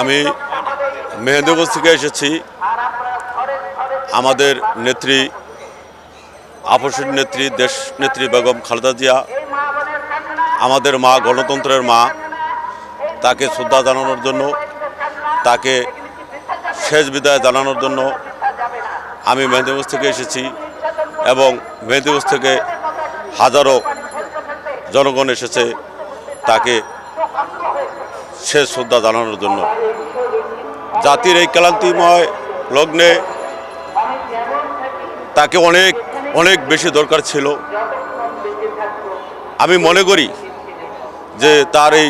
আমি মেহেন্দিগঞ্জ থেকে এসেছি। আমাদের নেত্রী, আপসের নেত্রী, দেশ নেত্রী বেগম খালেদা জিয়া, আমাদের মা, গণতন্ত্রের মা, তাকে শ্রদ্ধা জানানোর জন্য, তাকে শেষ বিদায় জানানোর জন্য আমি মেহেন্দিগঞ্জ থেকে এসেছি এবং মেহেন্দিগঞ্জ থেকে হাজারো জনগণ এসেছে, তাকে শেষ শ্রদ্ধা জানানোর জন্য। জাতির এই ক্লান্তিময় লগ্নে তাকে অনেক অনেক বেশি দরকার ছিল। আমি মনে করি যে তার এই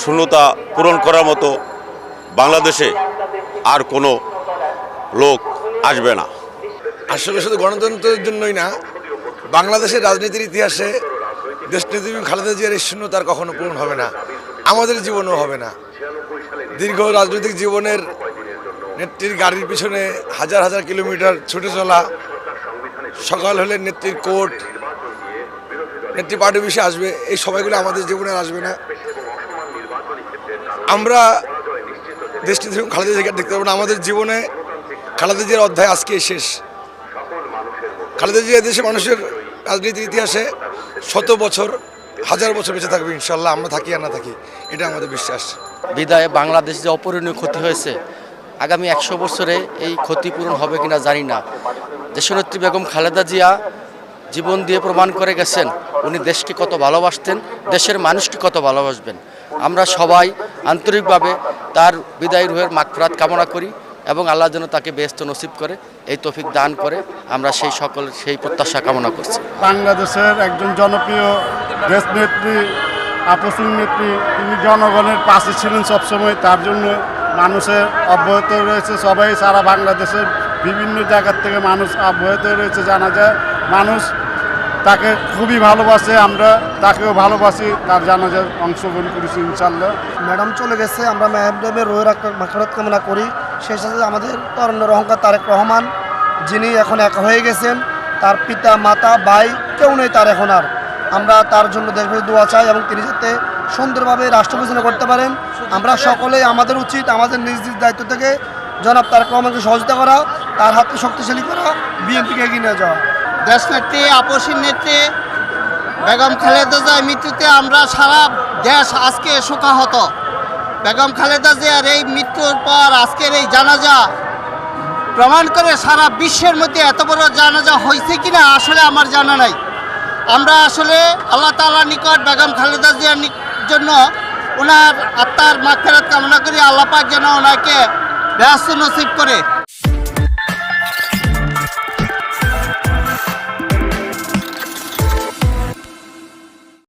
শূন্যতা পূরণ করার মতো বাংলাদেশে আর কোনো লোক আসবে না। আসলে শুধু গণতন্ত্রের জন্যই না, বাংলাদেশের রাজনীতির ইতিহাসে দেশ দেশনেত্রী খালেদা জিয়ার এই শূন্যতার কখনো পূরণ হবে না। আমাদের জীবনেও হবে না। দীর্ঘ রাজনৈতিক জীবনের নেত্রীর গাড়ির পিছনে হাজার হাজার কিলোমিটার ছুটে চলা, সকাল হলে নেত্রীর কোর্ট নেত্রী পার্টি অফিসে আসবে, এই সবাইগুলো আমাদের জীবনে আসবে না। আমরা দেশনেত্রী খালেদা জিয়াকে দেখতে পাবো না, আমাদের জীবনে খালেদা জিয়ার অধ্যায় আজকে শেষ। খালেদা জিয়া দেশে মানুষের রাজনীতির ইতিহাসে শত বছর হাজার বছর বেঁচে থাকবে ইনশাল্লাহ আমরা থাকি আর না থাকি এটা আমাদের বিশ্বাস। বিদায়ে বাংলাদেশ যে অপূরণীয় ক্ষতি হয়েছে আগামী একশো বছরে এই ক্ষতিপূরণ হবে কিনা জানি না। দেশনেত্রী বেগম খালেদা জিয়া জীবন দিয়ে প্রমাণ করে গেছেন উনি দেশকে কত ভালোবাসতেন দেশের মানুষকে কত ভালোবাসবেন। আমরা সবাই আন্তরিকভাবে তার বিদায় রুহের মাকফরাত কামনা করি এবং আল্লাহ যেন তাকে ব্যস্ত নসিব করে এই তফিক দান করে আমরা সেই সকল সেই প্রত্যাশা কামনা করছি। বাংলাদেশের একজন জনপ্রিয় দেশ নেত্রী আপসিং নেত্রী, তিনি জনগণের পাশে ছিলেন সবসময়, তার জন্য মানুষের অব্যাহত রয়েছে। সবাই সারা বাংলাদেশের বিভিন্ন জায়গার থেকে মানুষ অব্যাহত রয়েছে, জানা যায়। মানুষ তাকে খুবই ভালোবাসে, আমরা তাকেও ভালোবাসি, তার জানাজার অংশগ্রহণ করেছি ইনশাল্লাহ ম্যাডাম চলে গেছে, আমরা ম্যাডামের রোহের মাখরত কামনা করি। সেই সাথে আমাদের তরুণের অহংকার তারেক রহমান, যিনি এখন একা হয়ে গেছেন। তার পিতা, মাতা, ভাই, কেউ নেই তার এখন আর। আমরা তার জন্য দেশবাসী দোয়া চাই এবং তিনি যাতে সুন্দরভাবে রাষ্ট্র পরিচালনা করতে পারেন। আমরা সকলেই আমাদের উচিত, আমাদের নিজ নিজ দায়িত্ব থেকে জনাব তার রহমানকে সহযোগিতা করা, তার হাতকে শক্তিশালী করা, বিএনপিকে এগিয়ে নিয়ে যাওয়া। দেশ নেত্রী আপসীর নেত্রী, বেগম খালেদা জিয়ার মৃত্যুতে আমরা সারা দেশ আজকে শোকাহত। বেগম খালেদা জিয়ার এই মৃত্যুর পর আজকের এই জানাজা প্রমাণ করে সারা বিশ্বের মধ্যে এত বড় জানাজা হয়েছে কিনা আসলে আমার জানা নাই। আমরা আসলে আল্লাহ তালা নিকট বেগম খালেদা জিয়ার জন্য ওনার আত্মার মাখেরাত কামনা করি আল্লাপাক যেন ওনাকে ব্যস্ত নসিব করে